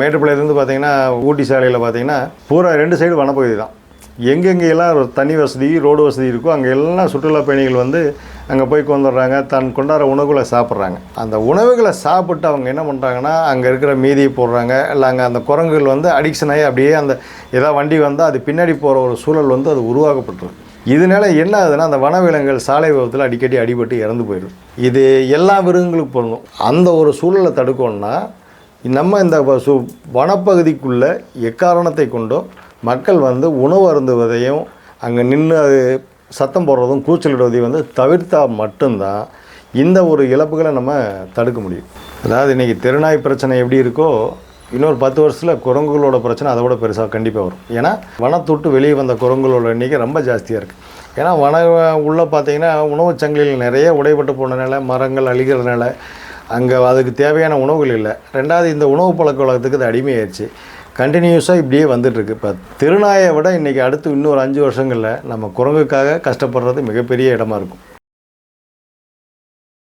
மேட்டுப்பாளையத்துலேருந்து பார்த்தீங்கன்னா ஊட்டி சாலையில் பார்த்தீங்கன்னா பூரா ரெண்டு சைடு வனப்பகுதி தான். எங்கெங்கெல்லாம் தனி தண்ணி வசதி ரோடு வசதி இருக்கோ அங்கே எல்லாம் சுற்றுலா பயணிகள் வந்து அங்கே போய் கொண்டுடுறாங்க தன் கொண்டாடுற உணவுகளை சாப்பிட்றாங்க. அந்த உணவுகளை சாப்பிட்டு அவங்க என்ன பண்ணுறாங்கன்னா அங்கே இருக்கிற மீதியை போடுறாங்க. இல்லை அங்கே அந்த குரங்குகள் வந்து அடிக்ஷன் ஆகி அப்படியே அந்த ஏதாவது வண்டி வந்தால் அது பின்னாடி போகிற ஒரு சூழல் வந்து அது உருவாக்கப்பட்டுரும். இதனால என்ன ஆகுதுன்னா அந்த வனவிலங்குகள் சாலை விபத்தில் அடிக்கடி அடிபட்டு இறந்து போயிடும். இது எல்லா விலங்குகளுக்கும் பொருந்தும். அந்த ஒரு சூழலை தடுக்கணும்னா நம்ம இந்த சு வனப்பகுதிக்குள்ளே எக்காரணத்தை கொண்டோ மக்கள் வந்து உணவு அருந்துவதையும் அங்கே நின்று அது சத்தம் போடுறதும் கூச்சலிடுவதையும் வந்து தவிர்த்தால் மட்டும்தான் இந்த ஒரு இழப்புகளை நம்ம தடுக்க முடியும். அதாவது இன்றைக்கி தெருநாய் பிரச்சனை எப்படி இருக்கோ இன்னொரு பத்து வருஷத்தில் குரங்குகளோட பிரச்சனை அதை விட பெருசாக கண்டிப்பாக வரும். ஏன்னா வனத்தொட்டு வெளியே வந்த குரங்குகளோட எண்ணிக்கை ரொம்ப ஜாஸ்தியாக இருக்குது ஏன்னா வன உள்ளே பார்த்தீங்கன்னா உணவுச் சங்கிலியில் நிறைய உடைபட்டு போனதுனால மரங்கள் அழிகிறதுனால அங்கே அதுக்கு தேவையான உணவுகள் இல்லை. ரெண்டாவது இந்த உணவு பழக்க வழக்கத்துக்கு அது அடிமையாயிடுச்சு. கண்டினியூஸாக இப்படியே வந்துட்டுருக்கு. இப்போ திருநாயை விட இன்றைக்கி அடுத்து இன்னொரு அஞ்சு வருஷங்களில் நம்ம குரங்குக்காக கஷ்டப்படுறது மிகப்பெரிய இடமா இருக்கும்.